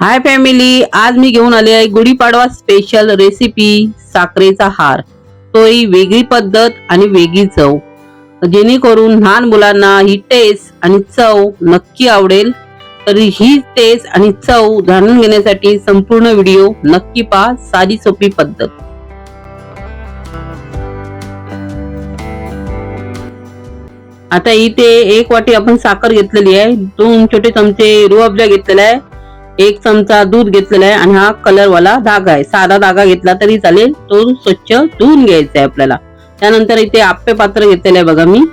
Hi family आज मी घेऊन आले आहे गुढीपाडवा स्पेशल रेसिपी साखरेचा हार. तो ही वेगळी पद्धत आणि वेगळी चव. जेणेकरून लहान मुलांना ही टेस्ट आणि चव नक्की आवडेल. तर ही टेस्ट आणि चव जाणून घेण्यासाठी संपूर्ण व्हिडिओ नक्की पहा. साधी सोपी पद्धत. आता इथे एक वाटी आपण साखर घेतलेली आहे. दोन छोटे चमचे रुअब्जा घेतलेला आहे. एक चमचा दूध घेतलेला आहे आणि हा कलर वाला धागा आहे. साधा धागा घेतला तरी चालेल तो स्वच्छ धुवून घ्यायचा आहे आपल्याला. त्यानंतर इथे आप्पे पात्र घेतलेलं आहे बघा मी.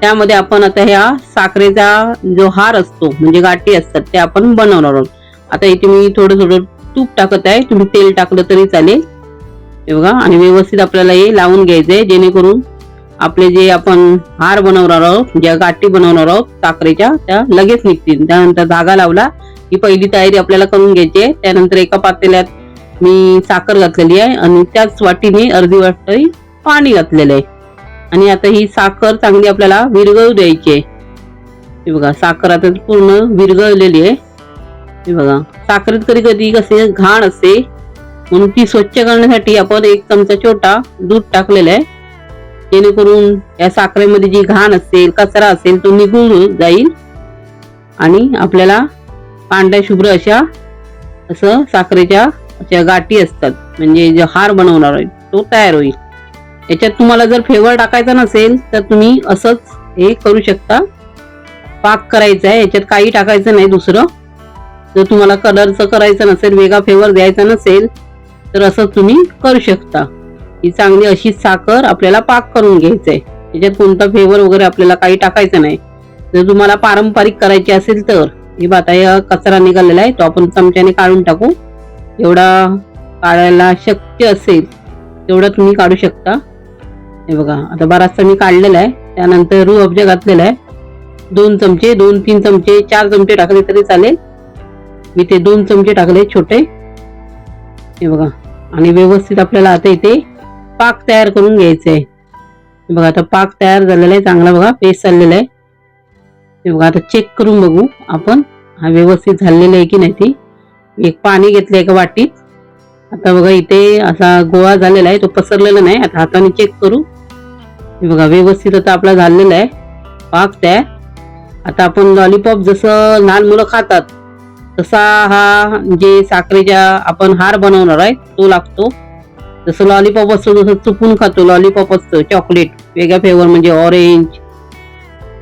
त्यामध्ये आपण आता ह्या साखरेचा जो हार असतो म्हणजे गाठी असतात ते आपण बनवणार आहोत. आता इथे मी थोडं थोडं तूप टाकत आहे तुम्ही तेल टाकलं तरी चालेल. हे बघा आणि व्यवस्थित आपल्याला हे लावून घ्यायचंय जेणेकरून आपले जे आपण हार बनवणार आहोत ज्या गाठी बनवणार आहोत साखरेच्या त्या लगेच निघतील. त्यानंतर धागा लावला ही पहिली तयारी आपल्याला करून घ्यायची आहे. त्यानंतर एका पातेल्यात मी साखर घातलेली आहे आणि त्याच वाटीने अर्धी वाटी पाणी घातलेलं आहे. आणि आता ही साखर चांगली आपल्याला विरघळू द्यायची आहे. हे बघा साखर आता पूर्ण विरघळलेली आहे. हे बघा साखरेत कधी कधी कसे घाण असते. म्हणून ती स्वच्छ करण्यासाठी आपण एक चमचा छोटा दूध टाकलेला आहे. जेणेकरून या साखरेमध्ये जी घाण असेल कचरा असेल तो निघून जाईल. आणि आपल्याला पांढऱ्या शुभ्र अशा असं साखरेच्या अशा गाठी असतात. म्हणजे जो हार बनवणार आहे तो तयार होईल. याच्यात तुम्हाला जर फ्लेवर टाकायचा नसेल तर तुम्ही असंच हे करू शकता. पाक करायचा आहे याच्यात काही टाकायचं नाही दुसरं. जर तुम्हाला कलरचं करायचं नसेल वेगळा फ्लेवर द्यायचा नसेल तर असं तुम्ही करू शकता. ही चांगली अशी साखर आपल्याला पाक करून घ्यायचं आहे. त्याच्यात कोणता फ्लेवर वगैरे आपल्याला काही टाकायचं नाही. जर तुम्हाला पारंपरिक करायची असेल तर हे आता या कचरा निघालेला आहे तो आपण चमच्याने काढून टाकू. एवढा काढायला शक्य असेल तेवढा तुम्ही काढू शकता. हे बघा आता बराचसा मी काढलेला आहे त्यानंतर रू अब्जा घातलेला आहे दोन चमचे दोन तीन चमचे चार चमचे टाकले तरी चालेल. मी ते दोन चमचे टाकले छोटे. हे बघा आणि व्यवस्थित आपल्याला आता इथे पाक तयार करून घ्यायचं आहे बघा आता पाक तयार झालेला आहे चांगला बघा पेस्ट चाललेला आहे. हे बघा आता चेक करून बघू आपण. हा व्यवस्थित झालेला आहे की नाही ती? एक पाणी घेतलं एका वाटीत. आता बघा इथे असा गोळा झालेला आहे तो पसरलेला नाही. आता हाताने चेक करू. हे बघा व्यवस्थित आता आपला झालेला आहे. पाक तयार. आता आपण लॉलीपॉप जसं लहान मुलं खातात तसा हा जे साखरेच्या आपण हार बनवणार आहे तो लागतो. जसं लॉलीपॉप असतो जसं चुकून खातो. लॉलीपॉप असतं चॉकलेट वेगळ्या फ्लेवर म्हणजे ऑरेंज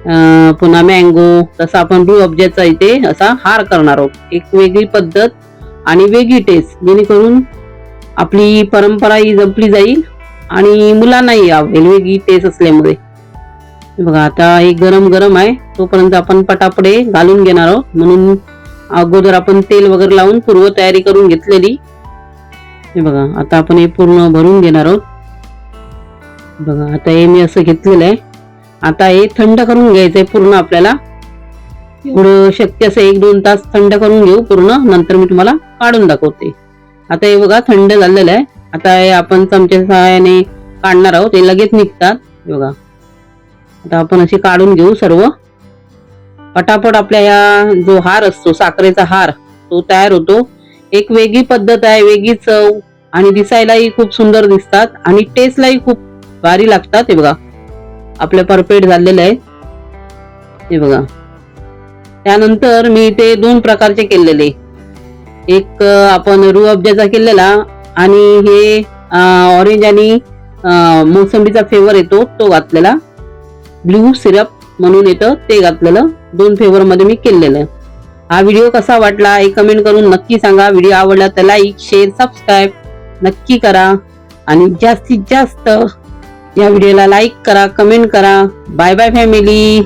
पुन्हा मँगो तसा आपण रू इथे असा हार करणार आहोत. एक वेगळी पद्धत आणि वेगळी टेस्ट जेणेकरून आपली परंपरा ही जपली जाईल आणि मुलांनाही आवडेल वेगळी टेस्ट असल्यामुळे. बघा आता हे गरम गरम आहे तोपर्यंत आपण पटापडे घालून घेणार आहोत. म्हणून अगोदर आपण तेल वगैरे लावून पूर्व तयारी करून घेतलेली. हे बघा आता आपण हे पूर्ण भरून घेणार आहोत. बघा आता हे मी असं घेतलेलं आहे. आता हे थंड करून घ्यायचंय पूर्ण आपल्याला. एवढं शक्य असं एक दोन तास थंड करून घेऊ पूर्ण नंतर मी तुम्हाला काढून दाखवते. आता हे बघा थंड झालेलं आहे. आता हे आपण चमच्या सहाय्याने काढणार आहोत. ते लगेच निघतात. बघा. आता आपण असे काढून घेऊ सर्व. पटापट आपल्या या जो हार असतो साखरेचा हार तो तयार होतो. एक वेगळी पद्धत आहे वेगळी चव. आणि दिसायलाही खूप सुंदर दिसतात. आणि टेस्टलाही खूप भारी लागतात. हे बघा. आपलं परफेक्ट झालेलं आहे. हे बघा. त्यानंतर मी ते दोन प्रकारचे केलेले. एक आपण रू अब्जाचा केलेला आणि हे ऑरेंज आणि मोसंबीचा फ्लेवर येतो तो घातलेला. ब्ल्यू सिरप म्हणून येतं ते घातलेलं. दोन फ्लेवरमध्ये मी केलेलं. हा व्हिडिओ कसा वाटला हे कमेंट करून नक्की सांगा. व्हिडिओ आवडला तर लाईक शेअर सबस्क्राईब नक्की करा. आणि जास्तीत जास्त या व्हिडिओला लाईक करा कमेंट करा. Bye bye family